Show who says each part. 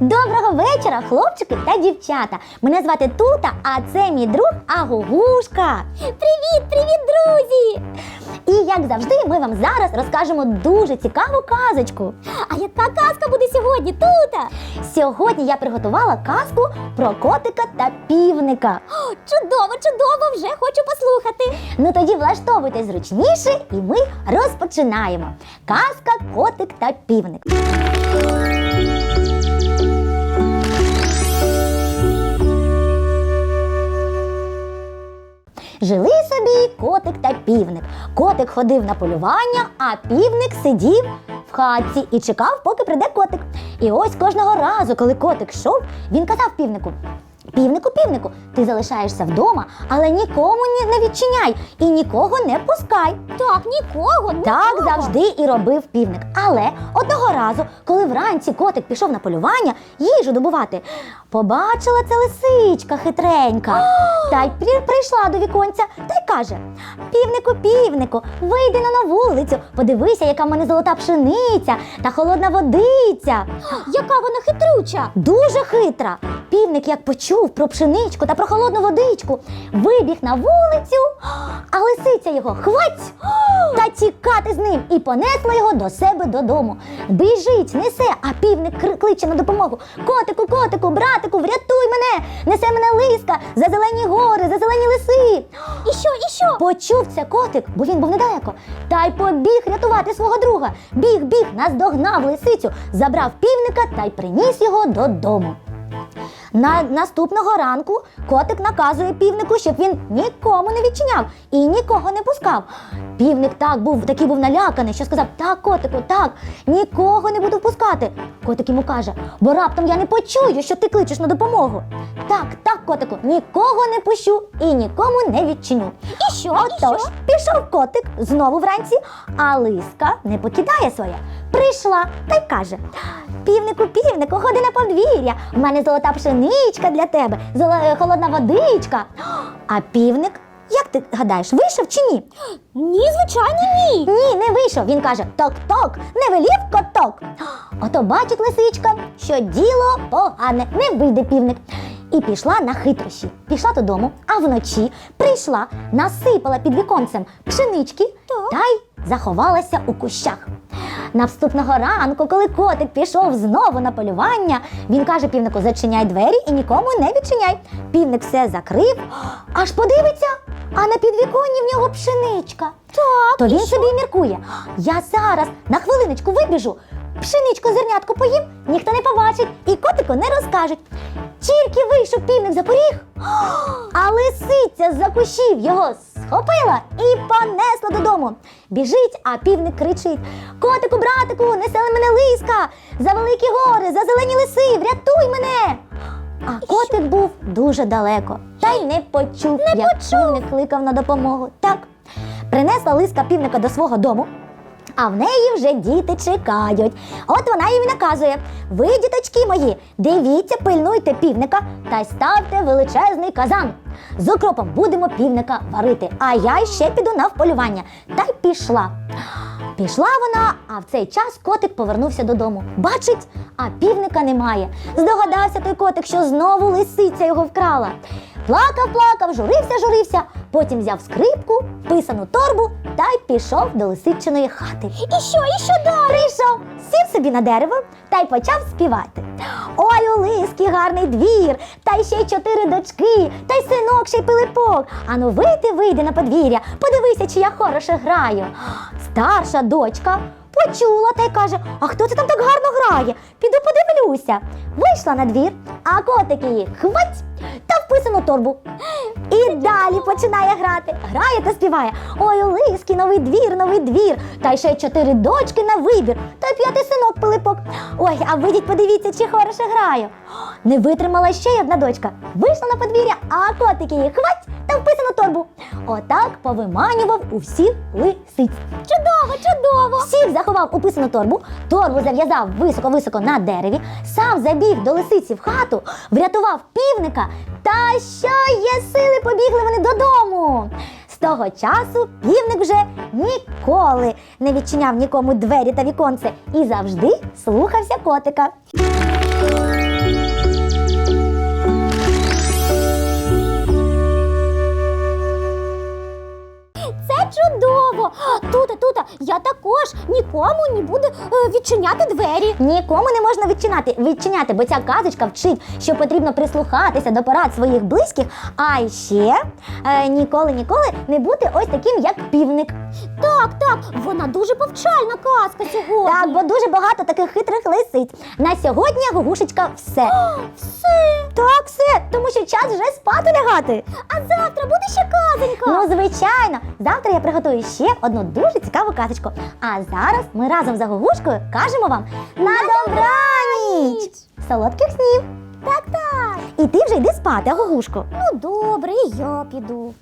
Speaker 1: Доброго вечора, хлопчики та дівчата. Мене звати Тута, а це мій друг Агугушка. Привіт, привіт, друзі! І як завжди, ми вам зараз розкажемо дуже цікаву казочку. А яка казка буде сьогодні, Тута? Сьогодні я приготувала казку про котика та півника. О, чудово, чудово! Вже хочу послухати. Ну тоді влаштовуйтесь зручніше, і ми розпочинаємо. Казка Котик та півник. Жили півник. Котик ходив на полювання, а півник сидів в хатці і чекав, поки прийде котик. І ось кожного разу, коли котик йшов, він казав півнику. Півнику, півнику, ти залишаєшся вдома, але нікому не відчиняй і нікого не пускай. Так, нікого, Так завжди і робив півник. Але одного разу, коли вранці котик пішов на полювання їжу добувати, побачила це лисичка хитренька. та й при- прийшла до віконця та й каже: Півнику, півнику, вийди на, на вулицю, подивися, яка в мене золота пшениця та холодна водиця. Яка вона хитрюча! Дуже хитра. Півник, як почув про пшеничку та про холодну водичку, вибіг на вулицю, а лисиця його хвать та тікати з ним і понесла його до себе додому. Біжить, несе, а півник кличе на допомогу. Котику, котику, братику, врятуй мене! Несе мене лиска за зелені гори, за зелені лиси. І що, і що? Почув це котик, бо він був недалеко, та й побіг рятувати свого друга. Біг, біг, наздогнав лисицю, забрав півника та й приніс його додому. На наступного ранку котик наказує півнику, щоб він нікому не відчиняв і нікого не пускав. Півник так був, такий був наляканий, що сказав: Так, котику, так, нікого не буду впускати. Котик йому каже, бо раптом я не почую, що ти кличеш на допомогу. Так, так, котику, нікого не пущу і нікому не відчиню. І що? Отож, пішов котик знову вранці, а лиска не покидає своє. Прийшла та й каже: Півнику, півнику, ходи на подвір'я. У мене золота пшеничка для тебе, золо- холодна водичка. А півник, як ти гадаєш, вийшов чи ні?
Speaker 2: Ні, звичайно, ні.
Speaker 1: Ні, не вийшов. Він каже: Ток-ток, не велів коток. Ото бачить лисичка, що діло погане, не вийде півник. І пішла на хитрощі. Пішла додому, а вночі прийшла, насипала під віконцем пшенички та й заховалася у кущах. Наступного ранку, коли котик пішов знову на полювання, він каже півнику: зачиняй двері і нікому не відчиняй. Півник все закрив, аж подивиться, а на підвіконні в нього пшеничка.
Speaker 2: Так,
Speaker 1: То він
Speaker 2: що?
Speaker 1: собі міркує. Я зараз на хвилиночку вибіжу, пшеничку зернятку поїм, ніхто не побачить і котику не розкажуть. Тільки вийшов півник за поріг, лисиця з-за кущів його схопила і понесла додому. Біжить, а півник кричить: Котику, братику, несе мене лиска! За великі гори, за зелені лиси, врятуй мене! А котик був дуже далеко та й не почув, як півник кликав на допомогу. Так, принесла лиска півника до свого дому. А в неї вже діти чекають. От вона їм наказує: ви, діточки мої, дивіться, пильнуйте півника та ставте величезний казан. З окропом будемо півника варити, а я ще піду на вполювання. Та й пішла. Пішла вона, а в цей час котик повернувся додому. Бачить, а півника немає. Здогадався той котик, що знову лисиця його вкрала. Плакав, плакав, журився, журився, потім взяв скрипку, писану торбу та й пішов до лисичиної хати.
Speaker 2: І що, і що далі?
Speaker 1: Прийшов, сів собі на дерево та й почав співати. Ой, у лиски гарний двір, та й ще й чотири дочки, та й синок ще й пилипок. Ану вийди, вийди на подвір'я, подивися, чи я хороше граю. Старша дочка почула та й каже: А хто це там так гарно грає? Піду подивлюся. Вийшла на двір, а котик її хвать та вписану торбу. І далі починає грати. Грає та співає. Ой, у новий двір, новий двір. Та й ще й чотири дочки на вибір, та й п'ятий синок пилипок. Ой, а вийдіть, подивіться, чи хороше граю. Не витримала ще й одна дочка. Вийшла на подвір'я, а котик її хвать та писану торбу. Отак повиманював у всіх лисиць.
Speaker 2: Чудово, чудово!
Speaker 1: Всіх заховав у писану торбу, торбу зав'язав високо-високо на дереві, сам забіг до лисиці в хату, врятував півника, та що є сили побігли вони додому. З того часу півник вже ніколи не відчиняв нікому двері та віконце і завжди слухався котика.
Speaker 2: Відчиняти двері.
Speaker 1: Нікому не можна відчиняти, відчиняти, бо ця казочка вчить, що потрібно прислухатися до порад своїх близьких, а ще е, ніколи ніколи не бути ось таким, як півник.
Speaker 2: Так, так, вона дуже повчальна казка сьогодні.
Speaker 1: Так, бо дуже багато таких хитрих лисиць. На сьогодні Гугушечка все.
Speaker 2: Все.
Speaker 1: Так, все, тому що час вже спати лягати.
Speaker 2: А завтра буде ще казонька.
Speaker 1: Ну, звичайно, завтра я приготую ще одну дуже цікаву казочку. А зараз ми разом за Гугушкою кажемо вам на, на добраніч! Солодких снів!
Speaker 2: Так, так.
Speaker 1: І ти вже йди спати, Гогушко.
Speaker 2: Ну добре, я піду.